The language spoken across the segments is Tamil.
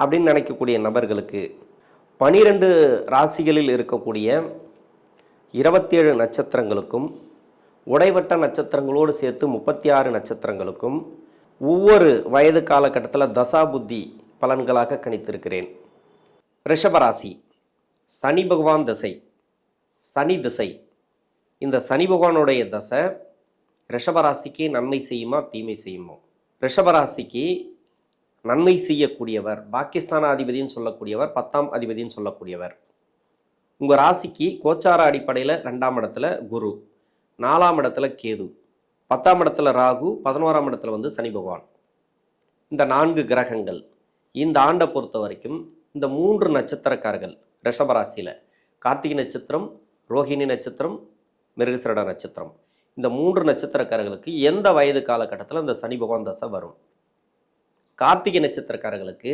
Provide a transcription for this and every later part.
அப்படின்னு நினைக்கக்கூடிய நபர்களுக்கு பனிரெண்டு ராசிகளில் இருக்கக்கூடிய இருபத்தேழு நட்சத்திரங்களுக்கும் உடைவட்ட நட்சத்திரங்களோடு சேர்த்து முப்பத்தி ஆறு நட்சத்திரங்களுக்கும் ஒவ்வொரு வயது காலகட்டத்தில் தசா புத்தி பலன்களாக கணித்திருக்கிறேன். ரிஷபராசி சனி பகவான் திசை சனி திசை. இந்த சனி பகவானுடைய தசை ரிஷபராசிக்கு நன்மை செய்யுமா தீமை செய்யுமா? ரிஷபராசிக்கு நன்மை செய்யக்கூடியவர் பாகிஸ்தான் அதிபதின்னு சொல்லக்கூடியவர் பத்தாம் அதிபதின்னு சொல்லக்கூடியவர். உங்கள் ராசிக்கு கோச்சார அடிப்படையில் ரெண்டாம் இடத்துல குரு நாலாம் இடத்துல கேது பத்தாம் இடத்துல ராகு பதினோராம் இடத்துல வந்து சனி பகவான். இந்த நான்கு கிரகங்கள் இந்த ஆண்டை பொறுத்த வரைக்கும் இந்த மூன்று நட்சத்திரக்காரர்கள் ரிஷபராசியில் கார்த்திகை நட்சத்திரம் ரோஹிணி நட்சத்திரம் மிருகசிரட நட்சத்திரம். இந்த மூன்று நட்சத்திரக்காரர்களுக்கு எந்த வயது காலகட்டத்தில் இந்த சனி பகவான் தசை வரும்? கார்த்திகை நட்சத்திரக்காரர்களுக்கு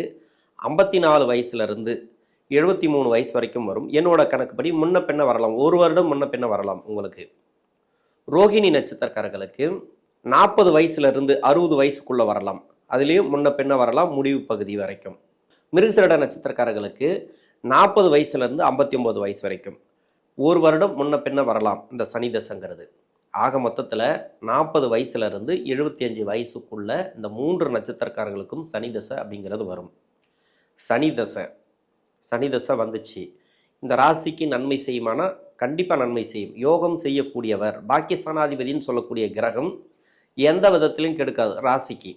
ஐம்பத்தி நாலு வயசுலேருந்து எழுபத்தி மூணு வயசு வரைக்கும் வரும். என்னோட கணக்குப்படி முன்ன பின்ன வரலாம். ஒரு வருடம் முன்ன பின்ன வரலாம் உங்களுக்கு. ரோகிணி நட்சத்திரக்காரர்களுக்கு நாற்பது வயசுலேருந்து அறுபது வயசுக்குள்ளே வரலாம். அதுலேயும் முன்ன பின்ன வரலாம் முடிவு பகுதி வரைக்கும். மிருகசிரட நட்சத்திரக்காரர்களுக்கு நாற்பது வயசுலேருந்து ஐம்பத்தி ஒம்பது வயசு வரைக்கும். ஒரு வருடம் முன்ன பின்ன வரலாம் இந்த சனி தசங்கிறது. ஆக மொத்தத்தில் நாற்பது வயசுலேருந்து எழுபத்தி அஞ்சு வயசுக்குள்ள இந்த மூன்று நட்சத்திரக்காரர்களுக்கும் சனி தசை அப்படிங்கிறது வரும். சனி தசை. சனி தசை வந்துச்சு. இந்த ராசிக்கு நன்மை செய்யுமானா? கண்டிப்பாக நன்மை செய்யும். யோகம் செய்யக்கூடியவர் பாக்கியஸ்தானாதிபதினு சொல்லக்கூடிய கிரகம் எந்த விதத்திலையும் கெடுக்காது ராசிக்கு.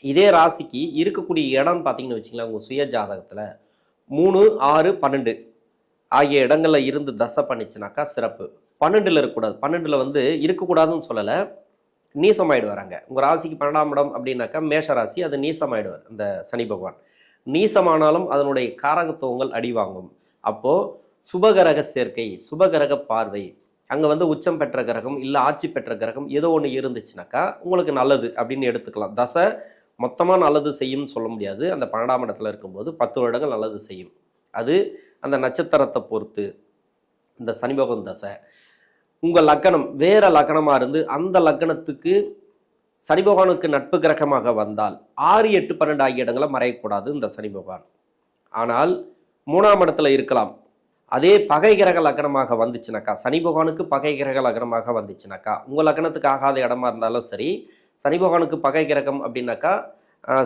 இதே ராசிக்கு இருக்கக்கூடிய இடம் பார்த்தீங்கன்னு வச்சுங்களேன் உங்கள் சுய ஜாதகத்தில் மூணு ஆறு பன்னெண்டு ஆகிய இடங்களில் இருந்து தசை பண்ணிச்சுனாக்கா சிறப்பு. பன்னெண்டில் இருக்கக்கூடாது. பன்னெண்டில் வந்து இருக்கக்கூடாதுன்னு சொல்லலை. நீசமாயிடுவாராங்க உங்கள் ராசிக்கு பன்னெண்டாம் இடம் அப்படின்னாக்கா மேஷ ராசி அது நீசமாயிடுவார் அந்த சனி பகவான். நீசமானாலும் அதனுடைய காரகத்துவங்கள் அடிவாங்கும். அப்போது சுபகரக சேர்க்கை சுபகரக பார்வை அங்கே வந்து உச்சம் பெற்ற கிரகம் இல்லை ஆட்சி பெற்ற கிரகம் ஏதோ ஒன்று இருந்துச்சுனாக்கா உங்களுக்கு நல்லது அப்படின்னு எடுத்துக்கலாம். தசை மொத்தமாக நல்லது செய்யும்னு சொல்ல முடியாது. அந்த பன்னெண்டாம் இடத்துல இருக்கும்போது பத்து வருடங்கள் நல்லது செய்யும். அது அந்த நட்சத்திரத்தை பொறுத்து இந்த சனி தசை உங்கள் லக்கணம் வேற லக்கணமாக இருந்து அந்த லக்கணத்துக்கு சனி பகவானுக்கு நட்பு கிரகமாக வந்தால் ஆறு எட்டு பன்னெண்டு ஆகிய இடங்களை மறையக்கூடாது இந்த சனி பகவான். ஆனால் மூணாம் இடத்துல இருக்கலாம். அதே பகை கிரக லக்னமாக வந்துச்சுனாக்கா சனி பகவானுக்கு பகை கிரக லக்னமாக வந்துச்சுனாக்கா உங்கள் லக்னத்துக்கு ஆகாத இடமா இருந்தாலும் சரி சனி பகவானுக்கு பகை கிரகம் அப்படின்னாக்கா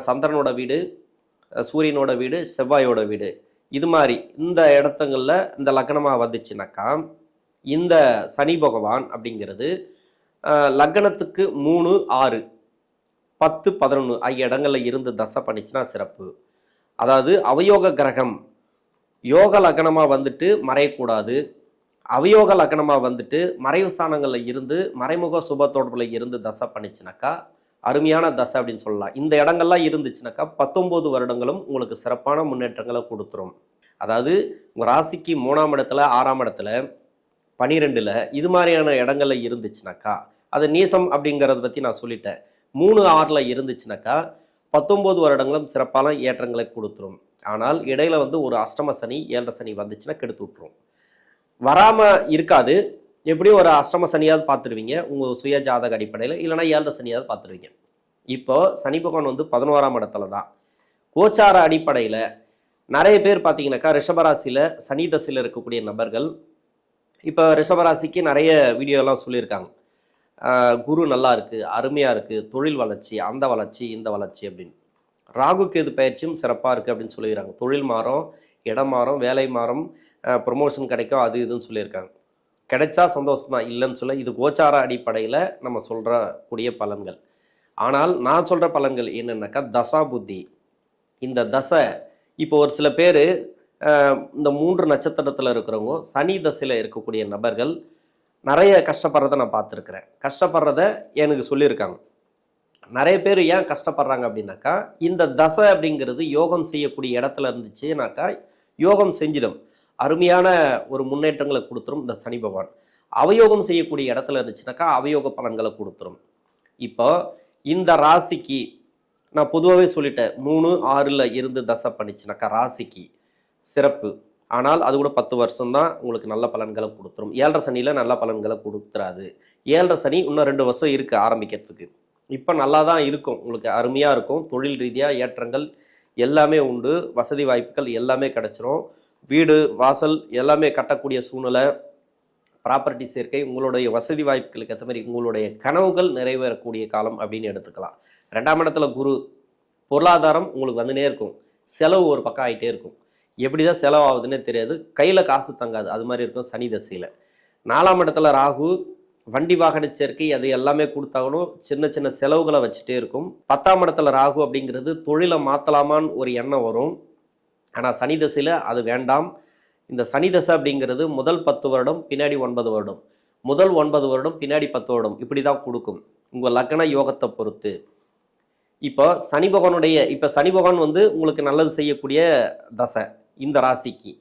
சந்திரனோட வீடு சூரியனோட வீடு செவ்வாயோட வீடு. இது மாதிரி இந்த இடத்துங்களில் இந்த லக்னமாக வந்துச்சுனாக்கா இந்த சனி பகவான் அப்படிங்கிறது லக்னத்துக்கு மூணு ஆறு பத்து பதினொன்று ஆகிய இடங்களில் இருந்து தசை பண்ணிச்சுன்னா சிறப்பு. அதாவது அவயோக கிரகம் யோக லக்னமாக வந்துட்டு மறையக்கூடாது. அவயோக லக்னமாக வந்துட்டு மறைவு ஸ்தானங்களில் இருந்து மறைமுக சுப தொடர்பில் இருந்து தசை பண்ணிச்சுனாக்கா அருமையான தசை அப்படின்னு சொல்லலாம். இந்த இடங்கள்லாம் இருந்துச்சுனாக்கா பத்தொம்போது வருடங்களும் உங்களுக்கு சிறப்பான முன்னேற்றங்களை கொடுத்துரும். அதாவது உங்கள் ராசிக்கு மூணாம் இடத்துல ஆறாம் இடத்துல பனிரெண்டில் இது மாதிரியான இடங்கள்ல இருந்துச்சுனாக்கா அது நீசம் அப்படிங்கிறத பற்றி நான் சொல்லிட்டேன். மூணு ஆறில் இருந்துச்சுனாக்கா பத்தொம்போது வருடங்களும் சிறப்பான ஏற்றங்களை கொடுத்துரும். ஆனால் இடையில வந்து ஒரு அஷ்டம சனி ஏழரை சனி வந்துச்சுன்னா கெடுத்து விட்டுரும். வராமல் இருக்காது. எப்படியும் ஒரு அஷ்டம சனியாவது பார்த்துருவீங்க. உங்கள் சுய ஜாதக அடிப்படையில் இல்லைனா ஏழரை சனியாவது பார்த்துருவீங்க. இப்போ சனி பகவான் வந்து பதினோராம் இடத்துல தான். கோச்சார அடிப்படையில் நிறைய பேர் பார்த்தீங்கன்னாக்கா ரிஷபராசியில் சனி தசையில் இருக்கக்கூடிய நபர்கள் இப்போ ரிஷபராசிக்கு நிறைய வீடியோலாம் சொல்லியிருக்காங்க. குரு நல்லா இருக்குது அருமையாக இருக்குது தொழில் வளர்ச்சி அந்த வளர்ச்சி இந்த வளர்ச்சி அப்படின்னு. ராகு கேது பயிற்சியும் சிறப்பாக இருக்குது அப்படின்னு சொல்லிடுறாங்க தொழில் மாறும் இடம் மாறும் வேலை மாறும் ப்ரொமோஷன் கிடைக்கும் அது இதுன்னு சொல்லியிருக்காங்க. கிடைச்சா சந்தோஷம் தான் இல்லைன்னு சொல்ல இது கோச்சார அடிப்படையில் நம்ம சொல்கிற கூடிய பலன்கள். ஆனால் நான் சொல்கிற பலன்கள் என்னென்னாக்கா தசா புத்தி. இந்த தசை இப்போ ஒரு சில பேர் இந்த மூன்று நட்சத்திரத்தில் இருக்கிறவங்க சனி தசையில் இருக்கக்கூடிய நபர்கள் நிறைய கஷ்டப்படுறத நான் பார்த்துருக்குறேன். கஷ்டப்படுறத எனக்கு சொல்லியிருக்காங்க. நிறைய பேர் ஏன் கஷ்டப்படுறாங்க அப்படின்னாக்கா இந்த தசை அப்படிங்கிறது யோகம் செய்யக்கூடிய இடத்துல இருந்துச்சுனாக்கா யோகம் செஞ்சிடும். அருமையான ஒரு முன்னேற்றங்களை கொடுத்துரும் இந்த சனி பகவான். அவயோகம் செய்யக்கூடிய இடத்துல இருந்துச்சுனாக்கா அவயோக பலன்களை கொடுத்துரும். இப்போ இந்த ராசிக்கு நான் பொதுவாகவே சொல்லிட்டேன் மூணு ஆறில் இருந்து தசை பண்ணிச்சுனாக்கா ராசிக்கு சிறப்பு. ஆனால் அது கூட பத்து வருஷம்தான் உங்களுக்கு நல்ல பலன்களை கொடுத்துரும். ஏழரை சனியில் நல்ல பலன்களை கொடுத்துறாது. ஏழரை சனி இன்னும் ரெண்டு வருஷம் இருக்குது ஆரம்பிக்கிறதுக்கு. இப்போ நல்லா தான் இருக்கும். உங்களுக்கு அருமையாக இருக்கும். தொழில் ரீதியாக ஏற்றங்கள் எல்லாமே உண்டு. வசதி வாய்ப்புகள் எல்லாமே கிடைச்சிரும். வீடு வாசல் எல்லாமே கட்டக்கூடிய சூழ்நிலை ப்ராப்பர்ட்டி சேர்க்கை உங்களுடைய வசதி வாய்ப்புகளுக்கு ஏற்ற மாதிரி உங்களுடைய கனவுகள் நிறைவேறக்கூடிய காலம் அப்படின்னு எடுத்துக்கலாம். ரெண்டாம் இடத்துல குரு பொருளாதாரம் உங்களுக்கு வந்துனே இருக்கும். செலவு ஒரு பக்கம் ஆகிட்டே இருக்கும். எப்படி தான் செலவாகுதுன்னே தெரியாது. கையில் காசு தங்காது. அது மாதிரி இருக்கும் சனி தசையில். நாலாம் இடத்துல ராகு வண்டி வாகன சேர்க்கை அது எல்லாமே கொடுத்தாலும் சின்ன சின்ன செலவுகளை வச்சுட்டே இருக்கும். பத்தாம் இடத்துல ராகு அப்படிங்கிறது தொழிலை மாற்றலாமான்னு ஒரு எண்ணம் வரும். ஆனால் சனி தசையில் அது வேண்டாம். இந்த சனி தசை அப்படிங்கிறது முதல் பத்து வருடம் பின்னாடி ஒன்பது வருடம். முதல் ஒன்பது வருடம் பின்னாடி பத்து வருடம். இப்படி தான் கொடுக்கும். உங்கள் லக்ன யோகத்தை பொறுத்து. இப்போ சனி பகவானுடைய இப்போ சனி பகவான் வந்து உங்களுக்கு நல்லது செய்யக்கூடிய தசை. இந்த ராசிக்கு.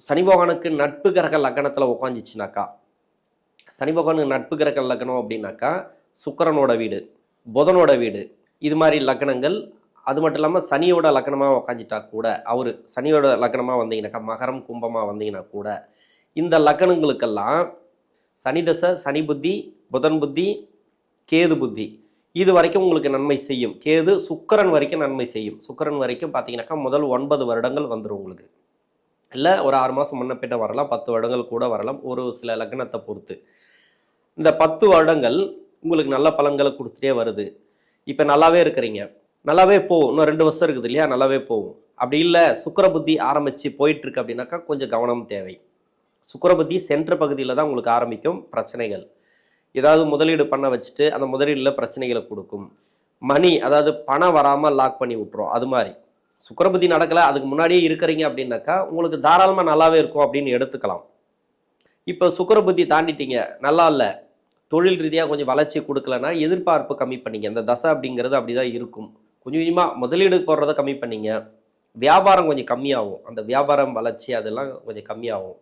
சனி பகவானுக்கு நட்பு கிரக லக்னத்தில் உட்காந்துச்சுனாக்கா சனி பகவானுக்கு நட்பு கிரக லக்னம் அப்படின்னாக்கா சுக்கரனோட வீடு புதனோட வீடு இது மாதிரி லக்னங்கள். அது மட்டும் இல்லாமல் சனியோட லக்னமாக உக்காஞ்சிட்டா கூட அவர் சனியோட லக்னமாக வந்தீங்கன்னாக்கா மகரம் கும்பமாக வந்தீங்கன்னா கூட இந்த லக்னங்களுக்கெல்லாம் சனி தசை சனி புத்தி புதன் புத்தி கேது புத்தி இது வரைக்கும் உங்களுக்கு நன்மை செய்யும். கேது சுக்கிரன் வரைக்கும் நன்மை செய்யும். சுக்கரன் வரைக்கும் பார்த்தீங்கன்னாக்கா முதல் ஒன்பது வருடங்கள் வந்துடும் உங்களுக்கு. இல்லை ஒரு ஆறு மாதம் முன்னப்பிட்ட வரலாம். பத்து வருடங்கள் கூட வரலாம். ஒரு சில லக்னத்தை பொறுத்து. இந்த பத்து வருடங்கள் உங்களுக்கு நல்ல பலன்களை கொடுத்துட்டே வருது. இப்போ நல்லாவே இருக்கிறீங்க. நல்லாவே போகும். இன்னும் ரெண்டு வருஷம் இருக்குது இல்லையா? நல்லாவே போகும். அப்படி இல்லை சுக்கர புத்தி ஆரம்பித்து போயிட்டுருக்கு அப்படின்னாக்கா கொஞ்சம் கவனம் தேவை. சுக்கர புத்தி சென்ற பகுதியில் தான் உங்களுக்கு ஆரம்பிக்கும் பிரச்சனைகள். ஏதாவது முதலீடு பண்ண வச்சுட்டு அந்த முதலீடில் பிரச்சனைகளை கொடுக்கும். மணி அதாவது பணம் வராமல் லாக் பண்ணி விட்டுரும். அது மாதிரி. சுக்கரபதி நடக்கலை அதுக்கு முன்னாடியே இருக்கிறீங்க அப்படின்னாக்கா உங்களுக்கு தாராளமாக நல்லாவே இருக்கும் அப்படின்னு எடுத்துக்கலாம். இப்போ சுக்கரபுத்தி தாண்டிட்டீங்க. நல்லா இல்லை. தொழில் ரீதியாக கொஞ்சம் வளர்ச்சி கொடுக்கலன்னா எதிர்பார்ப்பு கம்மி பண்ணிங்க. இந்த தசை அப்படிங்கிறது அப்படிதான் இருக்கும். கொஞ்சம் கொஞ்சமாக முதலீடு போடுறத கம்மி பண்ணீங்க. வியாபாரம் கொஞ்சம் கம்மியாகும். அந்த வியாபாரம் வளர்ச்சி அதெல்லாம் கொஞ்சம் கம்மியாகும்.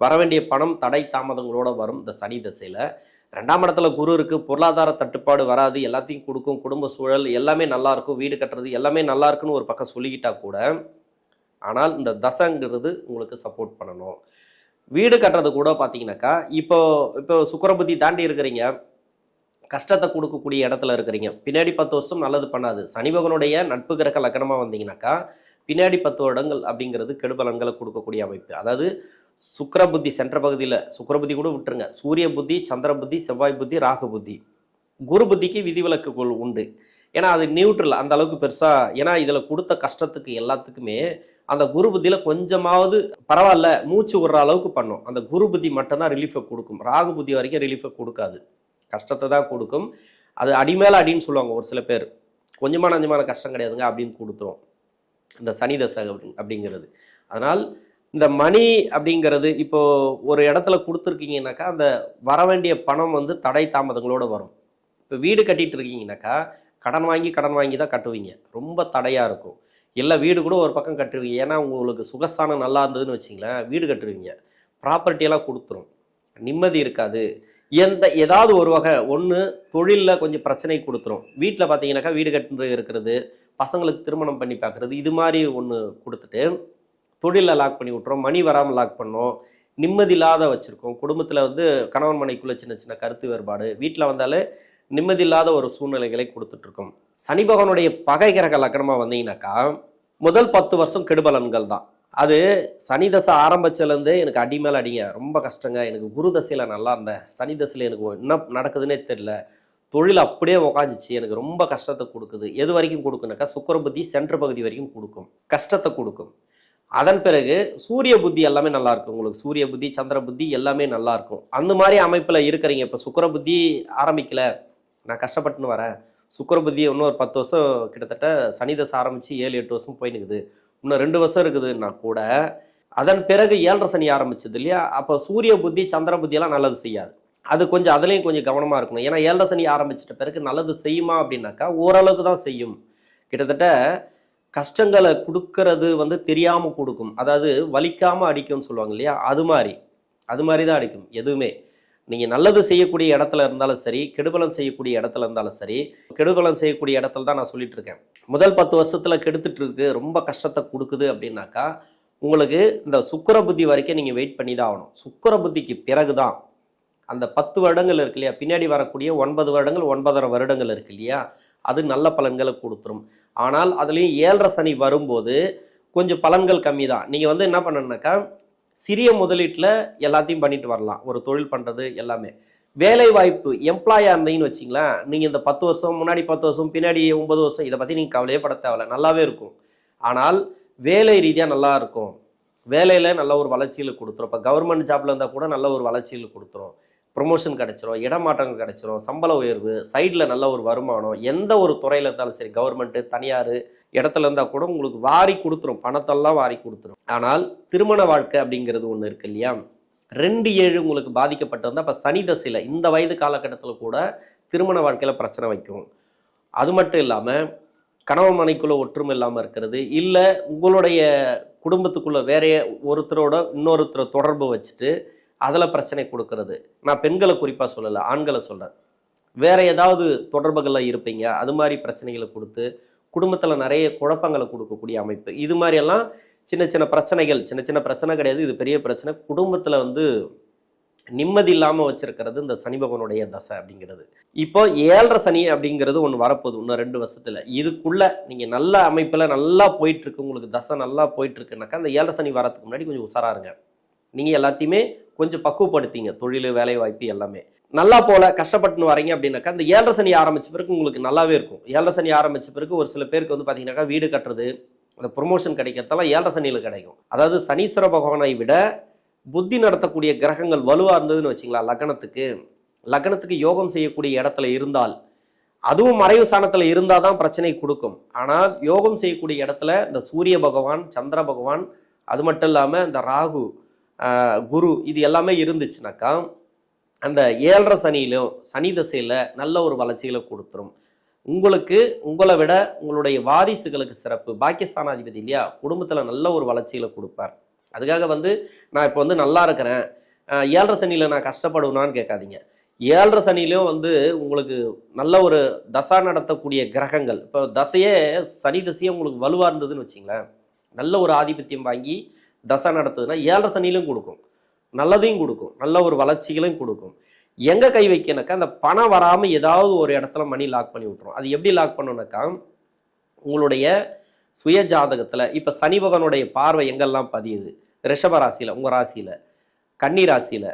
வர வேண்டிய பணம் தடை தாமதங்களோட வரும். இந்த சனி தசையில். ரெண்டாம் இடத்துல குரு இருக்குது பொருளாதார தட்டுப்பாடு வராது எல்லாத்தையும் கொடுக்கும் குடும்ப சூழல் எல்லாமே நல்லாயிருக்கும் வீடு கட்டுறது எல்லாமே நல்லா இருக்குன்னு ஒரு பக்கம் சொல்லிக்கிட்டா கூட ஆனால் இந்த தசைங்கிறது உங்களுக்கு சப்போர்ட் பண்ணணும். வீடு கட்டுறது கூட பார்த்தீங்கன்னாக்கா இப்போ இப்போ சுக்கரபுத்தி தாண்டி இருக்கிறீங்க கஷ்டத்தை கொடுக்கக்கூடிய இடத்துல இருக்கிறீங்க பின்னாடி பத்து வருஷம் நல்லது பண்ணாது சனிபகனுடைய நட்பு கிரக லக்கணமாக வந்தீங்கன்னாக்கா பின்னாடி பத்து வருடங்கள் அப்படிங்கிறது கெடுபலன்களை கொடுக்கக்கூடிய அமைப்பு. அதாவது சுக்கர புத்தி சென்ற பகுதியில் சுக்கர புத்தி கூட விட்டுருங்க. சூரிய புத்தி சந்திர புத்தி செவ்வாய் புத்தி ராகு புத்தி. குரு புத்திக்கு விதிவிலக்குகள் உண்டு. ஏன்னா அது நியூட்ரல் அந்த அளவுக்கு பெருசாக ஏன்னா இதில் கொடுத்த கஷ்டத்துக்கு எல்லாத்துக்குமே அந்த குரு புத்தியில் கொஞ்சமாவது பரவாயில்ல மூச்சு விடுற அளவுக்கு பண்ணும். அந்த குரு புத்தி மட்டும்தான் ரிலீஃபை கொடுக்கும். ராகு புத்தி வரைக்கும் ரிலீஃபை கொடுக்காது. கஷ்டத்தை தான் கொடுக்கும். அது அடிமேல அடின்னு சொல்லுவாங்க ஒரு சில பேர். கொஞ்சமான அஞ்சமான கஷ்டம் கிடையாதுங்க அப்படின்னு கொடுத்துரும். இந்த சனி தசை அப்படி அப்படிங்கிறது. அதனால் இந்த மணி அப்படிங்கிறது இப்போ ஒரு இடத்துல கொடுத்துருக்கீங்கனாக்கா அந்த வர வேண்டிய பணம் வந்து தடை தாமதங்களோட வரும். இப்போ வீடு கட்டிட்டு இருக்கீங்கனாக்கா கடன் வாங்கி கடன் வாங்கி தான் கட்டுவீங்க. ரொம்ப தடையாக இருக்கும். இல்லை வீடு கூட ஒரு பக்கம் கட்டுவீங்க. ஏன்னா உங்களுக்கு சுகஸ்தானம் நல்லா இருந்ததுன்னு வச்சிங்களேன் வீடு கட்டுவீங்க. ப்ராப்பர்ட்டியெல்லாம் கொடுத்துரும். நிம்மதி இருக்காது. எந்த ஏதாவது ஒரு வகை ஒன்று தொழிலில் கொஞ்சம் பிரச்சனை கொடுத்துரும். வீட்டில் பார்த்தீங்கன்னாக்கா வீடு கட்டு இருக்கிறது பசங்களுக்கு திருமணம் பண்ணி பார்க்குறது இது மாதிரி ஒன்று கொடுத்துட்டு தொழிலில் லாக் பண்ணி விட்றோம் மணி வராமல் லாக் பண்ணோம் நிம்மதி இல்லாத வச்சுருக்கோம். குடும்பத்தில் வந்து கணவன் மனைக்குள்ளே சின்ன சின்ன கருத்து வேறுபாடு. வீட்டில் வந்தாலே நிம்மதி இல்லாத ஒரு சூழ்நிலைகளை கொடுத்துட்ருக்கோம். சனி பகவானுடைய பகை கிரக லக்கணமாக வந்தீங்கன்னாக்கா முதல் பத்து வருஷம் கெடுபலன்கள் தான். அது சனி தசை ஆரம்பிச்சதுலேருந்தே எனக்கு அடி மேலே அடிங்க ரொம்ப கஷ்டங்க. எனக்கு குரு தசையில் நல்லா இருந்தேன். சனி தசையில் எனக்கு என்ன நடக்குதுன்னே தெரில தொழில் அப்படியே உக்காந்துச்சு எனக்கு ரொம்ப கஷ்டத்தை கொடுக்குது. எது வரைக்கும் கொடுக்குனாக்கா சுக்கரபுத்தி சென்ற சென்ட்ரு பகுதி வரைக்கும் கொடுக்கும். கஷ்டத்தை கொடுக்கும். அதன் பிறகு சூரிய புத்தி எல்லாமே நல்லா இருக்கும். உங்களுக்கு சூரிய புத்தி சந்திர புத்தி எல்லாமே நல்லா இருக்கும். அந்த மாதிரி அமைப்பில் இருக்கிறீங்க. இப்போ சுக்கர புத்தி ஆரம்பிக்கல. நான் கஷ்டப்பட்டுன்னு வரேன். சுக்கர புத்தி இன்னும் ஒரு பத்து வருஷம் கிட்டத்தட்ட சனிதசை ஆரம்பித்து ஏழு எட்டு வருஷம் போயினுக்குது இன்னும் ரெண்டு வருஷம் இருக்குதுன்னா கூட அதன் பிறகு ஏழரை சனி ஆரம்பிச்சது இல்லையா? அப்போ சூரிய புத்தி சந்திர புத்தியெல்லாம் நல்லது செய்யாது. அது கொஞ்சம் அதுலேயும் கொஞ்சம் கவனமாக இருக்கணும். ஏன்னா ஏழரை சனி ஆரம்பிச்சிட்ட பிறகு நல்லது செய்யுமா அப்படின்னாக்கா ஓரளவுக்கு தான் செய்யும். கிட்டத்தட்ட கஷ்டங்களை கொடுக்கறது வந்து தெரியாமல் கொடுக்கும். அதாவது வலிக்காமல் அடிக்கும்னு சொல்லுவாங்க இல்லையா? அது மாதிரி. அது மாதிரி தான் அடிக்கும் எதுவுமே. நீங்கள் நல்லது செய்யக்கூடிய இடத்துல இருந்தாலும் சரி கெடுபலம் செய்யக்கூடிய இடத்துல இருந்தாலும் சரி கெடுபலம் செய்யக்கூடிய இடத்துல தான் நான் சொல்லிட்டு இருக்கேன். முதல் பத்து வருஷத்தில் கெடுத்துட்டு இருக்கு ரொம்ப கஷ்டத்தை கொடுக்குது அப்படின்னாக்கா உங்களுக்கு இந்த சுக்கர புத்தி வரைக்கும் நீங்கள் வெயிட் பண்ணி தான் ஆகணும். சுக்கர புத்திக்கு பிறகு தான் அந்த பத்து வருடங்கள் இருக்கு இல்லையா? பின்னாடி வரக்கூடிய ஒன்பது வருடங்கள் ஒன்பதரை வருடங்கள் இருக்கு இல்லையா? அது நல்ல பலன்களை கொடுத்துரும். ஆனால் அதுலேயும் ஏழரை சனி வரும்போது கொஞ்சம் பலன்கள் கம்மி தான் நீங்கள் வந்து என்ன பண்ணணுனாக்கா சிறிய முதலீட்டில் எல்லாத்தையும் பண்ணிட்டு வரலாம். ஒரு தொழில் பண்ணுறது எல்லாமே. வேலை வாய்ப்பு எம்ப்ளாயாக இருந்தீங்கன்னு வச்சிங்களேன் நீங்கள் இந்த பத்து வருஷம் முன்னாடி பத்து வருஷம் பின்னாடி ஒன்பது வருஷம் இதை பற்றி நீங்கள் கவலையே பட தேவையில்ல. நல்லாவே இருக்கும். ஆனால் வேலை ரீதியாக நல்லா இருக்கும். வேலையில் நல்ல ஒரு வளர்ச்சியில் கொடுத்துரும். இப்போ கவர்மெண்ட் ஜாப்ல இருந்தால் கூட நல்ல ஒரு வளர்ச்சியில் கொடுத்துரும். ப்ரொமோஷன் கிடைச்சிரும் இடமாற்றங்கள் கிடைச்சிரும் சம்பள உயர்வு சைடில் நல்ல ஒரு வருமானம் எந்த ஒரு துறையில் இருந்தாலும் சரி கவர்மெண்ட்டு தனியார் இடத்துல இருந்தால் கூட உங்களுக்கு வாரி கொடுத்துரும் பணத்தெல்லாம் வாரி கொடுத்துரும். ஆனால் திருமண வாழ்க்கை அப்படிங்கிறது ஒன்று இருக்கு இல்லையா? ரெண்டு ஏழு உங்களுக்கு பாதிக்கப்பட்டிருந்தா அப்போ சனி தசையில் இந்த வயது காலகட்டத்தில் கூட திருமண வாழ்க்கையில் பிரச்சனை வைக்கும். அது மட்டும் இல்லாமல் கணவன் மனைக்குள்ள ஒற்றுமை இல்லாமல் இருக்கிறது இல்லை உங்களுடைய குடும்பத்துக்குள்ள வேற ஒருத்தரோட இன்னொருத்தரை தொடர்பு வச்சுட்டு அதில் பிரச்சனை கொடுக்கறது. நான் பெண்களை குறிப்பாக சொல்லலை ஆண்களை சொல்கிறேன் வேற ஏதாவது தொடர்புகளில் இருப்பீங்க அது மாதிரி பிரச்சனைகளை கொடுத்து குடும்பத்தில் நிறைய குழப்பங்களை கொடுக்கக்கூடிய அமைப்பு. இது மாதிரியெல்லாம் சின்ன சின்ன பிரச்சனைகள் சின்ன சின்ன பிரச்சனை கிடையாது இது பெரிய பிரச்சனை. குடும்பத்தில் வந்து நிம்மதி இல்லாமல் வச்சிருக்கிறது இந்த சனிபகவனுடைய தசை அப்படிங்கிறது. இப்போ ஏழரை சனி அப்படிங்கிறது ஒன்று வரப்போகுது இன்னும் ரெண்டு வருஷத்தில். இதுக்குள்ள நீங்கள் நல்ல அமைப்பில் நல்லா போயிட்டுருக்கு உங்களுக்கு தசை நல்லா போயிட்டுருக்குனாக்கா அந்த ஏழரை சனி வரதுக்கு முன்னாடி கொஞ்சம் உசாராருங்க நீங்கள் எல்லாத்தையுமே கொஞ்சம் பக்குவப்படுத்திங்க. தொழில் வேலை வாய்ப்பு எல்லாமே. நல்லா போல கஷ்டப்பட்டுன்னு வரீங்க அப்படின்னாக்கா அந்த ஏழரை சனி ஆரம்பிச்ச பிறகு உங்களுக்கு நல்லாவே இருக்கும். ஏழரை சனி ஆரம்பிச்ச பிறகு ஒரு சில பேருக்கு வந்து பார்த்தீங்கன்னாக்கா வீடு கட்டுறது அந்த ப்ரொமோஷன் கிடைக்கிறதெல்லாம் ஏழரை சனியில் கிடைக்கும். அதாவது சனீஸ்வர பகவானை விட புத்தி நடத்தக்கூடிய கிரகங்கள் வலுவாக இருந்ததுன்னு வச்சிங்களா லக்னத்துக்கு. லக்னத்துக்கு யோகம் செய்யக்கூடிய இடத்துல இருந்தால் அதுவும் மறைவு சாணத்தில் இருந்தால் தான் பிரச்சனை கொடுக்கும். ஆனால் யோகம் செய்யக்கூடிய இடத்துல இந்த சூரிய பகவான் சந்திர பகவான் அது மட்டும் இல்லாமல் இந்த ராகு குரு இது எல்லாமே இருந்துச்சுனாக்கா அந்த ஏழரை சனியிலும் சனி தசையில் நல்ல ஒரு வளர்ச்சிகளை கொடுத்துரும். உங்களுக்கு உங்களை விட உங்களுடைய வாரிசுகளுக்கு சிறப்பு. பாக்கியஸ்தானாதிபதி இல்லையா? குடும்பத்தில் நல்ல ஒரு வளர்ச்சிகளை கொடுப்பார். அதுக்காக வந்து நான் இப்போ வந்து நல்லா இருக்கிறேன். ஏழரை சனியில் நான் கஷ்டப்படுவேனான்னு கேட்காதீங்க. ஏழரை சனிலையும் வந்து உங்களுக்கு நல்ல ஒரு தசா நடத்தக்கூடிய கிரகங்கள். இப்போ தசையே சனி தசையே உங்களுக்கு வலுவாக இருந்ததுன்னு வச்சிங்களேன். நல்ல ஒரு ஆதிபத்தியம் வாங்கி தசை நடத்துதுன்னா ஏழரை சனியிலும் கொடுக்கும். நல்லதையும் கொடுக்கும். நல்ல ஒரு வளர்ச்சிகளையும் கொடுக்கும். எங்கே கை வைக்கனாக்கா அந்த பணம் வராமல் ஏதாவது ஒரு இடத்துல மணி லாக் பண்ணி விட்டுரும். அது எப்படி லாக் பண்ணணும்னாக்கா உங்களுடைய சுய ஜாதகத்தில் இப்போ சனி பகவனுடைய பார்வை எங்கெல்லாம் பதியுது? ரிஷப ராசியில் உங்கள் ராசியில் கன்னி ராசியில்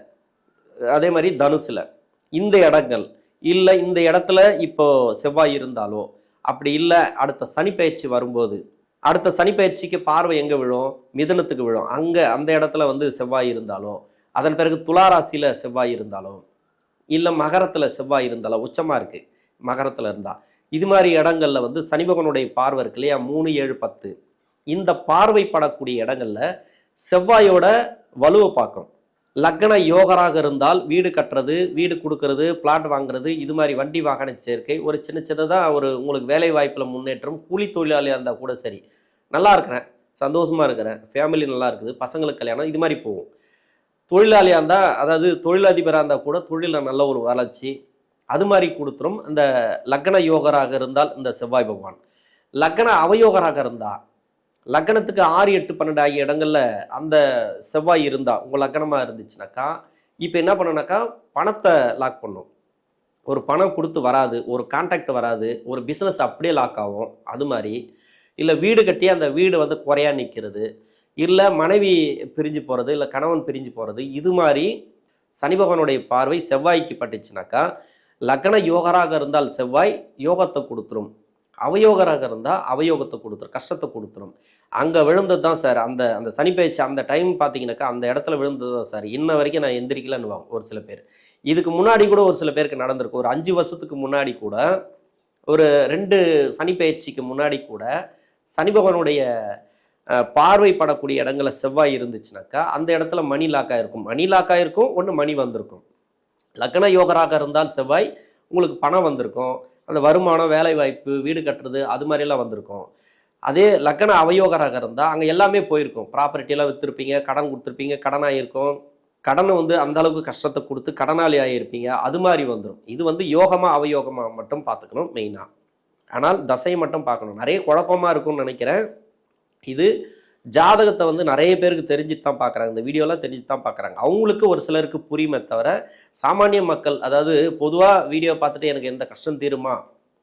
அதே மாதிரி தனுசில். இந்த இடங்கள் இல்லை இந்த இடத்துல இப்போ செவ்வாய் இருந்தாலோ அப்படி இல்லை அடுத்த சனி பயிற்சி வரும்போது அடுத்த சனி பயிற்சிக்கு பார்வை எங்கே விழும்? மிதனத்துக்கு விழும். அங்கே அந்த இடத்துல வந்து செவ்வாய் இருந்தாலும் அதன் பிறகு துளாராசியில் செவ்வாய் இருந்தாலும் இல்லை மகரத்தில் செவ்வாய் இருந்தாலும் உச்சமாக இருக்குது மகரத்தில் இருந்தால் இது மாதிரி இடங்களில் வந்து சனிபகனுடைய பார்வை இருக்கு இல்லையா? மூணு ஏழு பத்து. இந்த பார்வை படக்கூடிய இடங்கள்ல செவ்வாயோட வலுவை பார்க்கும் லக்ன யோகராக இருந்தால் வீடு கட்டுறது வீடு கொடுக்கறது பிளாட் வாங்குறது இது மாதிரி வண்டி வாகன சேர்க்கை ஒரு சின்ன சின்னதாக ஒரு உங்களுக்கு வேலை வாய்ப்பில் முன்னேற்றம் கூலி தொழிலாளியாக இருந்தால் கூட சரி. நல்லா இருக்கிறேன். சந்தோஷமாக இருக்கிறேன். ஃபேமிலி நல்லா இருக்குது. பசங்களுக்கு கல்யாணம் இது மாதிரி போகும். தொழிலாளியாக இருந்தால் அதாவது தொழிலதிபராக இருந்தால் கூட தொழிலில் நல்ல ஒரு வளர்ச்சி அது மாதிரி கொடுத்துரும். இந்த லக்ன யோகராக இருந்தால் இந்த செவ்வாய் பகவான். லக்ன அவயோகராக இருந்தால் லக்னத்துக்கு ஆறு எட்டு பன்னெண்டு ஆகிய இடங்களில் அந்த செவ்வாய் இருந்தால் உங்கள் லக்னமா இருந்துச்சுனாக்கா இப்போ என்ன பண்ணுனாக்கா பணத்தை லாக் பண்ணும். ஒரு பணம் கொடுத்து வராது ஒரு கான்டாக்ட் வராது ஒரு பிஸ்னஸ் அப்படியே லாக் ஆகும் அது மாதிரி. இல்லை வீடு கட்டி அந்த வீடு வந்து குறையா நிற்கிறது இல்லை மனைவி பிரிஞ்சு போகிறது இல்லை கணவன் பிரிஞ்சு போகிறது இது மாதிரி சனி பகவானுடைய பார்வை செவ்வாய்க்கு பட்டுச்சுனாக்கா லக்ன யோகராக இருந்தால் செவ்வாய் யோகத்தை கொடுத்துரும். அவயோகராக இருந்தால் அவயோகத்தை கொடுத்துரும் கஷ்டத்தை கொடுத்துரும். அங்கே விழுந்தது தான் சார் அந்த அந்த சனிப்பயிற்சி அந்த டைம் பார்த்தீங்கன்னாக்கா அந்த இடத்துல விழுந்தது தான் சார். இன்ன வரைக்கும் நான் எந்திரிக்கலன்னு ஒரு சில பேர். இதுக்கு முன்னாடி கூட ஒரு சில பேருக்கு நடந்திருக்கு. ஒரு அஞ்சு வருஷத்துக்கு முன்னாடி கூட ஒரு ரெண்டு சனிப்பயிற்சிக்கு முன்னாடி கூட சனி பகவானுடைய பார்வைப்படக்கூடிய இடங்களில் செவ்வாய் இருந்துச்சுனாக்கா அந்த இடத்துல மணி லாக்கா இருக்கும் மணி லாக்கா இருக்கும் ஒன்று மணி வந்திருக்கும். லக்ன யோகராக இருந்தால் செவ்வாய் உங்களுக்கு பணம் வந்திருக்கும். அந்த வருமானம் வேலை வாய்ப்பு வீடு கட்டுறது அது மாதிரிலாம் வந்திருக்கும். அதே லக்கண அவயோகராக இருந்தால் அங்கே எல்லாமே போயிருக்கும். ப்ராப்பர்ட்டியெல்லாம் விற்றுருப்பீங்க கடன் கொடுத்துருப்பீங்க கடன் ஆகியிருக்கும் கடனை வந்து அந்த அளவுக்கு கஷ்டத்தை கொடுத்து கடனாளி ஆகியிருப்பீங்க அது மாதிரி வந்துடும் இது வந்து யோகமாக அவயோகமாக மட்டும் பார்த்துக்கணும் மெயினாக ஆனால் தசையை மட்டும் பார்க்கணும். நிறைய குழப்பமாக இருக்கும்னு நினைக்கிறேன். இது ஜாதகத்தை வந்து நிறைய பேருக்கு தெரிஞ்சுட்டு தான் பார்க்குறாங்க. இந்த வீடியோலாம் தெரிஞ்சு தான் பார்க்குறாங்க. அவங்களுக்கு ஒரு சிலருக்கு புரியுமே தவிர சாமானிய மக்கள் அதாவது பொதுவாக வீடியோ பார்த்துட்டு எனக்கு எந்த கஷ்டம் தீருமா?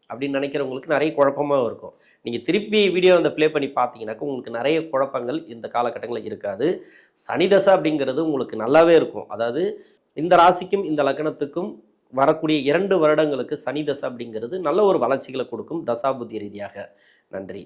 அப்படின்னு நினைக்கிறவங்களுக்கு நிறைய குழப்பமாக இருக்கும். நீங்கள் திருப்பி வீடியோ வந்து ப்ளே பண்ணி பார்த்தீங்கன்னாக்கா உங்களுக்கு நிறைய குழப்பங்கள் இந்த காலகட்டங்களில் இருக்காது. சனி தசை அப்படிங்கிறது உங்களுக்கு நல்லாவே இருக்கும். அதாவது இந்த ராசிக்கும் இந்த லக்னத்துக்கும் வரக்கூடிய இரண்டு வருடங்களுக்கு சனி தசை அப்படிங்கிறது நல்ல ஒரு வளர்ச்சிகளை கொடுக்கும் தசாபுத்தி ரீதியாக. நன்றி.